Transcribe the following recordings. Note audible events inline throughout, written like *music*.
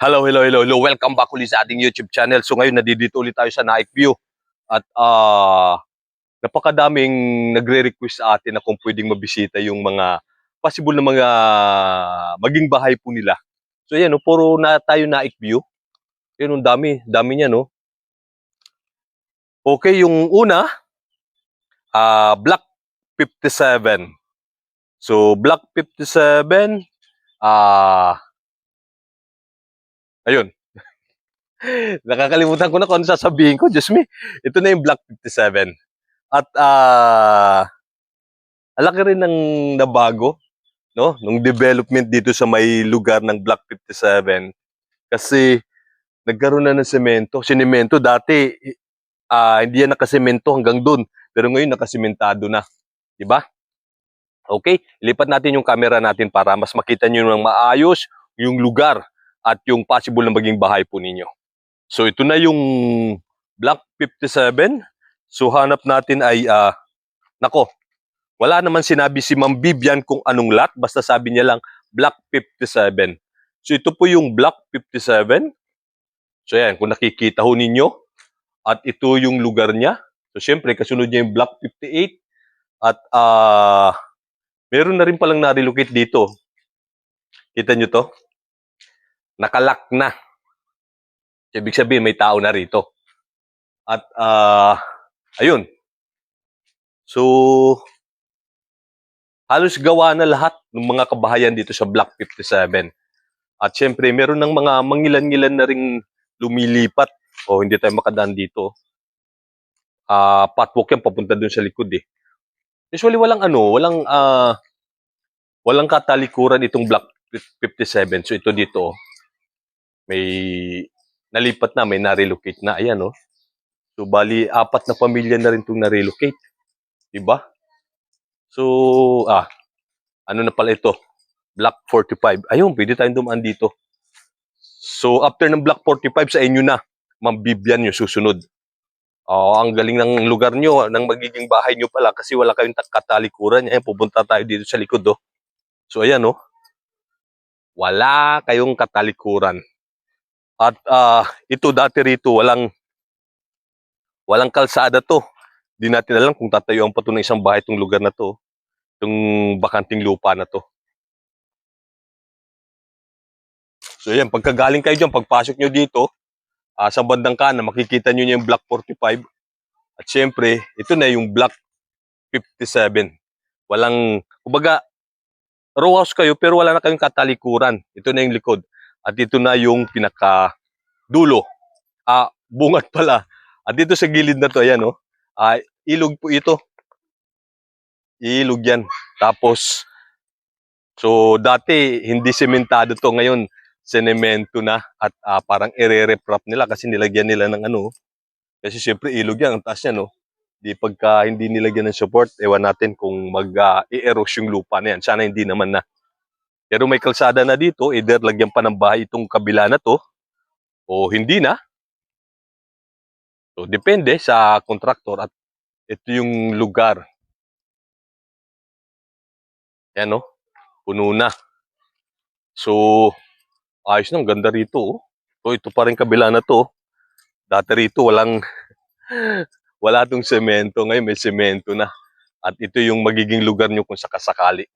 Hello, hello, hello, hello. Welcome back ulit sa ating YouTube channel. So ngayon, nadidito ulit tayo sa Night View. At ah napakadaming nagre-request sa atin na kung pwedeng mabisita yung mga possible na mga maging bahay po nila. So yan, no, puro na tayo Night View. Yan, ang dami, dami niya, no. Okay, yung una, ah Block 57. So, Block 57, ah Ayun. *laughs* Nakakalimutan ko na kung ano sasabihin ko. Diyos me, ito na yung Block 57. At ah alaki rin ng nabago, no? Nung development dito sa may lugar ng Block 57. Kasi nagkaroon na ng semento. Sinemento dati, ah hindi yan nakasemento hanggang doon. Pero ngayon nakasementado na. Di ba? Okay, lipat natin yung camera natin para mas makita nyo ng maayos yung lugar at yung possible na maging bahay po ninyo. So ito na yung Block 57. So hanap natin ay, ah, nako, wala naman sinabi si Ma'am Bibian kung anong lot, basta sabi niya lang Block 57. So ito po yung Block 57. So yan, kung nakikita ho ninyo, at ito yung lugar niya. So syempre, kasunod niya yung Block 58. At ah meron na rin palang na-relocate dito. Kita nyo to? Nakalak na. Ibig sabihin, may tao na rito. At, ah, ayun. So, halos gawa na lahat ng mga kabahayan dito sa Block 57. At syempre, meron ng mga mangilan-ngilan na ring lumilipat. O, hindi tayo makadaan dito. Ah, patwalk yan, papunta dun sa likod eh. Usually, walang ano, walang, ah, walang katalikuran itong Block 57. So, ito dito, oh may nalipat na, may na-relocate na. Ayan, no? So, bali, apat na pamilya na rin itong na-relocate. Diba? So, ah, ano na pala ito? Block 45. Ayun, pwede tayong dumaan dito. So, after ng Block 45, sa inyo na, Ma'am Bibian yung susunod. Oh, ang galing ng lugar nyo, ng magiging bahay nyo pala kasi wala kayong katalikuran. Ayan, pupunta tayo dito sa likod, oh. So, ayan, no? Wala kayong katalikuran. At ah, ito dati rito walang walang kalsada to. Di natin alam kung tatayuan pa to ng isang bahay itong lugar na to. Itong bakanting lupa na to. So yan, pagkagaling kayo dyan, pagpasok nyo dito, ah, sa bandang kanan, makikita nyo yung Block 45. At syempre, ito na yung Block 57. Walang, kumbaga, row house kayo, pero wala na kayong katalikuran. Ito na yung likod. At ito na yung pinaka dulo. Ah, bungat pala. At dito sa gilid na to, ayan oh. Ah, ilog po ito. Ilog yan. Tapos, so dati hindi sementado to. Ngayon, senemento na at ah, parang ire-reprop nila kasi nilagyan nila ng ano. Kasi syempre ilog yan, ang taas yan no. Di pagka hindi nilagyan ng support, ewan natin kung mag-i-erosion yung lupa na yan. Sana hindi naman na. Pero may kalsada na dito, either lagyan pa ng bahay itong kabila na to, o hindi na. So, depende sa kontraktor at ito yung lugar. Yan, no? Puno na. So, ayos na, ganda rito. Oh. So, ito pa rin kabila na to. Dati rito, walang, *laughs* wala tong semento. Ngayon, may semento na. At ito yung magiging lugar nyo kung sakasakali.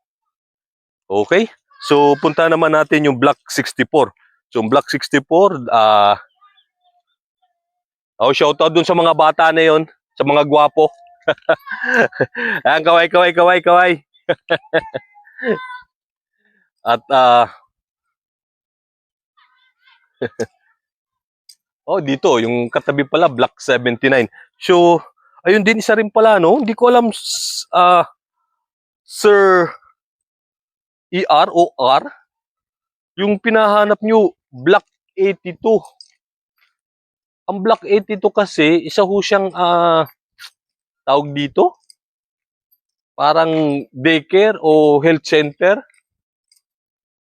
Okay? So, punta naman natin yung Block 64. So, yung Block 64, ah, oh, shoutout dun sa mga bata na yon, sa mga gwapo. *laughs* Ayan, kaway, kaway, kaway, kaway. *laughs* At, ah, *laughs* oh, dito, yung katabi pala, Block 79. So, ayun din, isa rin pala, no? Hindi ko alam, ah, Sir ER o R, yung pinahanap nyo, Block 82. Ang Block 82 kasi, isa ho siyang, ah, tawag dito, parang daycare o health center.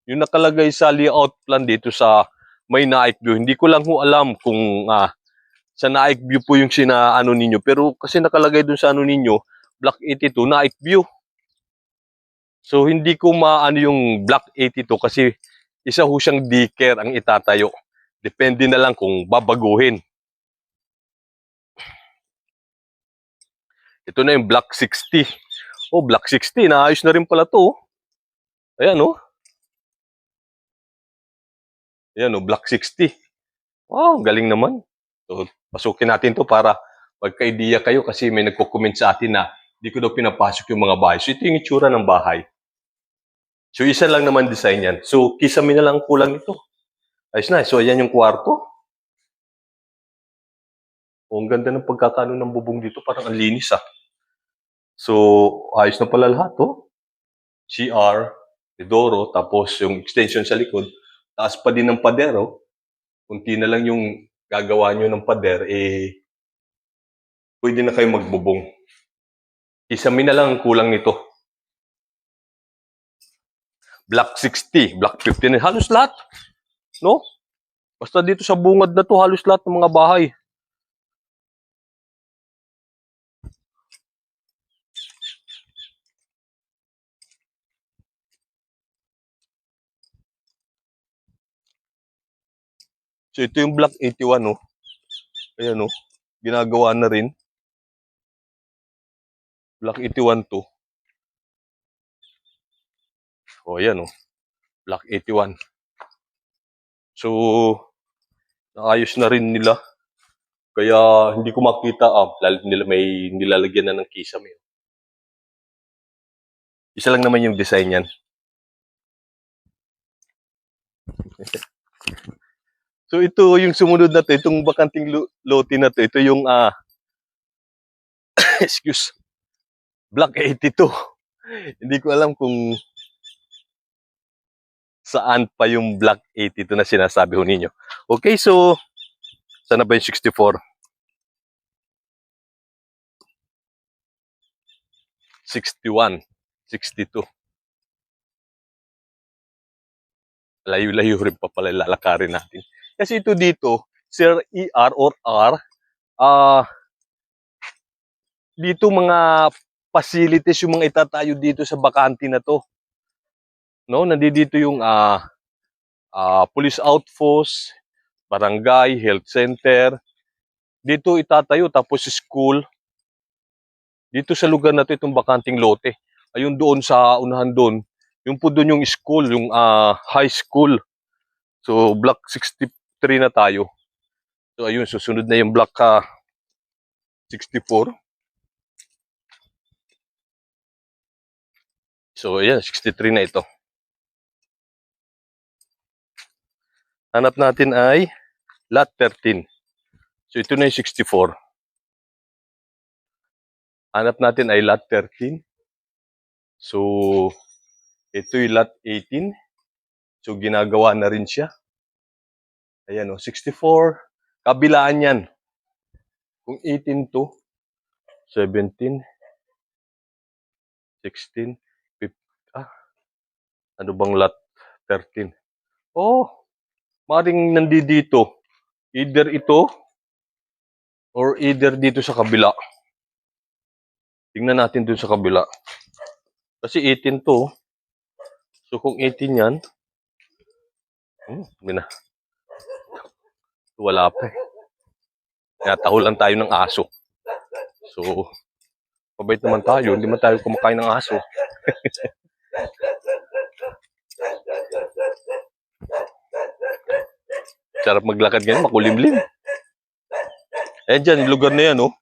Yung nakalagay sa layout plan dito sa may Naik View. Hindi ko lang ho alam kung ah, sa Naik View po yung sinaano ninyo. Pero kasi nakalagay dun sa ano ninyo, Block 82, Naik View. So hindi ko maano yung Block 82 kasi isa ho siyang daycare ang itatayo. Depende na lang kung babaguhin. Ito na yung Block 60. Oh, Block 60. Naayos na rin pala to. oh. Ayan, oh. Ayan, oh, Block 60. Wow, galing naman. So, pasukin natin to para magka-idea kayo kasi may nagko-comment sa atin na di ko daw pinapasok yung mga bahay. So, ito yung itsura ng bahay. So, isa lang naman design yan. So, kisame na lang ang kulang nito. Ayos na. So, ayan yung kwarto. Oh, ang ganda ng pagkakano ng bubong dito. Parang ang linis ah. So, ayos na pala lahat, oh. CR, Medoro, tapos yung extension sa likod. Taas pa din ng pader, oh. Kunti na lang yung gagawa nyo ng pader, eh, pwede na kayo magbubong. Isami na lang ang kulang nito. Block 60, Block 15, halos lahat. No? Basta dito sa bungad na to, halos lahat ng mga bahay. So ito yung Block 81, no? Ayan, no? Ginagawa na rin. Block 81 to. O, ayan, no? Block 81. So, naayos na rin nila. Kaya, hindi ko makita, ah, lalo nila may nilalagyan na ng kisame. Isa lang naman yung design yan. *laughs* So ito yung sumunod na to, itong bakanting lo- lote na to, ito yung ah *coughs* excuse Block 82. *laughs* Hindi ko alam kung saan pa yung Block 82 na sinasabi ho ninyo. Okay, so sana ba yung 64? 61, 62. Layo-layo rin pa pala lalakarin natin. Kasi ito dito, Sir ER or R, ah dito mga facilities yung mga itatayo dito sa bakante na to. No, nandito yung ah ah, police outpost, barangay, health center. Dito itatayo tapos school. Dito sa lugar na to itong bakanting lote. Ayun doon sa unahan doon, yung po doon yung school, yung ah, high school. So block 63 na tayo. So ayun, susunod na yung block ah, 64. So, ayan, 63 na ito. Hanap natin ay lot 13. So, ito na yung 64. Hanap natin ay lot 13. So, ito yung lot 18. So, ginagawa na rin siya. Ayan o, 64. Kabilaan yan. Kung 18 to, 17, 16, ano bang lot 13? Oh, maring nandito. Either ito or either dito sa kabila. Tingnan natin dun sa kabila. Kasi 18 to. So kung 18 yan, hmm, na. Wala pa eh. Tinatahulan tayo ng aso. So, mabait naman tayo. Hindi man tayo kumakain ng aso. *laughs* Sarap maglakad ngayon, makulimlim. Eh dyan, yung lugar na yan, oh.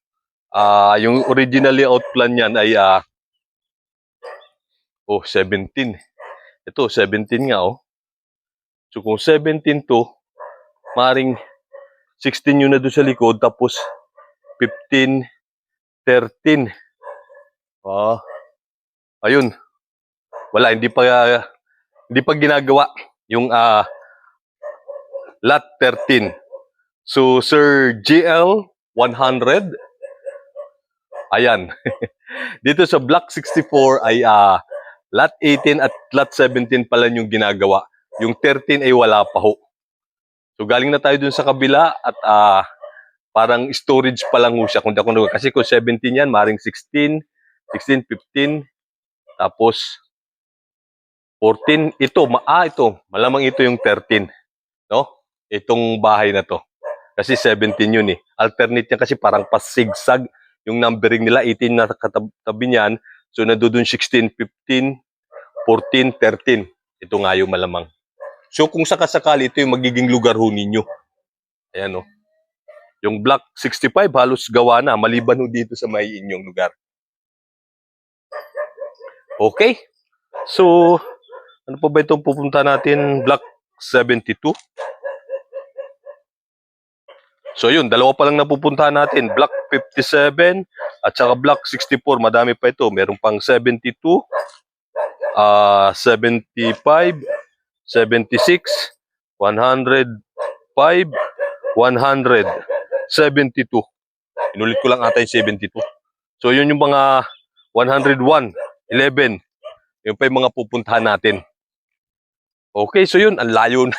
Ah, yung original layout plan niyan ay ah oh, 17. Ito, 17 nga, oh. So kung 17 to, maring 16 yun na doon sa likod, tapos 15, 13. Ah, ayun. Wala, hindi pa, hindi pa ginagawa yung ah lot 13. So, Sir GL 100, ayan. *laughs* Dito sa Block 64 ay ah, lot 18 at lot 17 pala yung ginagawa. Yung 13 ay wala pa ho. So, galing na tayo dun sa kabila at ah, parang storage pa lang ho siya. Kung nag- Kasi kung 17 yan, maring 16, 16, 15, tapos 14. Ito, ma ah, ito. Malamang ito yung 13. Itong bahay na to. Kasi 17 yun eh. Alternate niya kasi parang pasigsag yung numbering nila. 18 na katabi niyan. So, nandoon 16, 15, 14, 13. Ito nga yung malamang. So, kung sakasakali, ito yung magiging lugar ho ninyo. Ayan o. Yung block 65 halos gawa na. Maliban ho dito sa may inyong lugar. Okay. So, ano pa ba itong pupunta natin? Block 72. So yun, dalawa pa lang napupuntahan natin. Block 57 at saka Block 64. Madami pa ito. Meron pang 72, ah 75, 76, 105, 100, 72. Inulit ko lang ata yung 72. So yun yung mga 101, 11. Yun pa yung mga pupuntahan natin. Okay, so yun, ang layo na.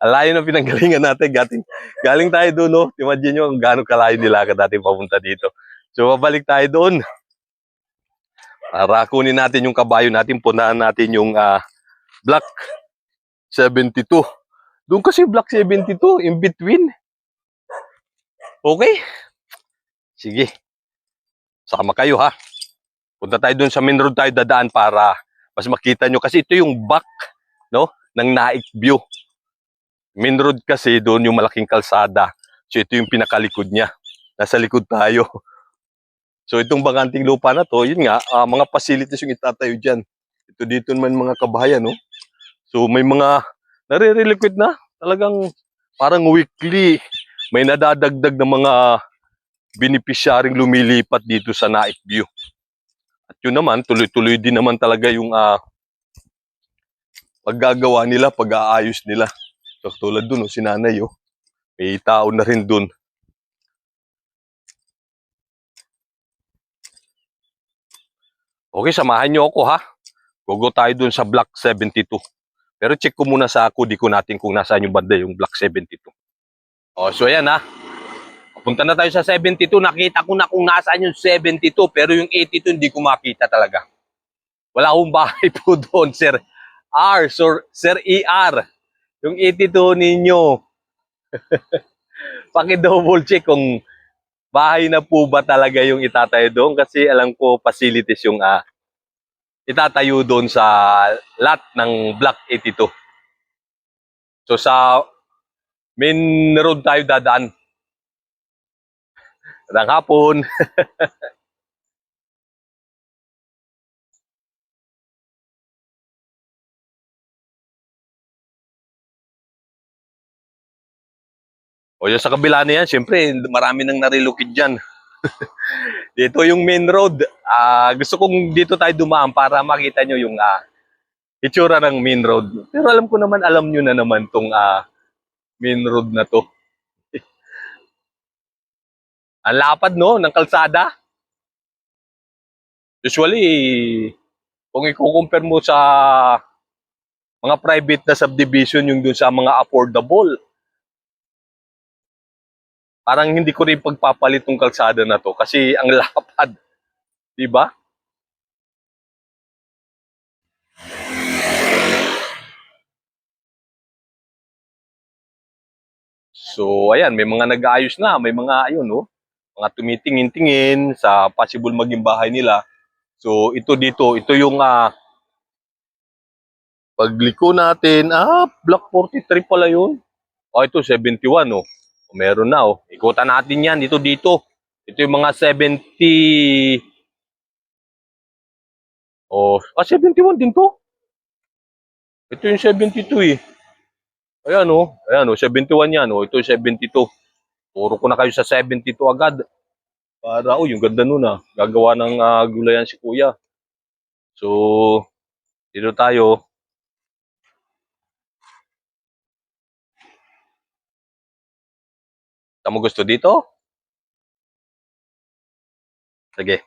Ang layo na pinanggalingan natin. Galing, galing tayo doon, no? Imagine nyo kung gaano kalayo nilakad natin papunta dito. So, babalik tayo doon. Para kunin natin yung kabayo natin, punahan natin yung ah, block 72. Doon kasi block 72, in between. Okay? Sige. Sama kayo, ha? Punta tayo doon sa main road tayo dadaan para mas makita nyo. Kasi ito yung back, no? Ng Naik View. Main road kasi doon yung malaking kalsada. So ito yung pinakalikod niya. Nasa likod tayo. *laughs* So itong bakanting lupa na to, yun nga, ah, mga facilities yung itatayo dyan. Ito dito naman mga kabahayan, no? So may mga nare-reliquid na. Talagang parang weekly. May nadadagdag na mga benepisyaring lumilipat dito sa Naik View. At yun naman, tuloy-tuloy din naman talaga yung ah, paggagawa nila, pag-aayos nila. So, tulad dun, oh, si nanay, oh. May tao na rin dun. Okay, samahan nyo ako, ha? Gogo tayo dun sa Block 72. Pero check ko muna sa ako, di ko natin kung nasaan yung banda yung Block 72. Oh, so ayan, ha? Punta na tayo sa 72. Nakita ko na kung nasaan yung 72, pero yung 82 hindi ko makita talaga. Wala akong bahay *laughs* po doon, Sir R. Sir, Sir ER. Yung 82 ninyo. *laughs* Paki-double check kung bahay na po ba talaga yung itatayo doon kasi alam ko facilities yung ah, itatayo doon sa lot ng Block 82. So sa main road tayo dadaan. *laughs* Magandang hapon. *laughs* O yung sa kabila na yan, syempre, marami nang narilukid dyan. *laughs* dito yung main road. Ah, gusto kong dito tayo dumaan para makita nyo yung ah, itsura ng main road. Pero alam ko naman, alam nyo na naman tong ah, main road na to. *laughs* Ang lapad no, ng kalsada. Usually, kung i-compare mo sa mga private na subdivision, yung dun sa mga affordable, parang hindi ko rin pagpapalit tong kalsada na to kasi ang lapad. Di ba? So, ayan, may mga nag-aayos na, may mga, ayun, no, mga tumitingin-tingin sa possible maging bahay nila. So, ito dito, ito yung ah, pagliko natin, ah, block 43 pala yun. Oh, ito 71, oh. Meron na, oh. Ikutan natin yan, dito, dito. Ito yung mga 70... Oh, ah, 71 din to. Ito yung 72 eh. Ayan oh, ayan oh, 71 yan oh, ito yung 72. Puro ko na kayo sa 72 agad. Para, oh, yung ganda nun ah. Gagawa ng ah, gulayan si kuya. So, dito tayo. Mo gusto dito? Sige.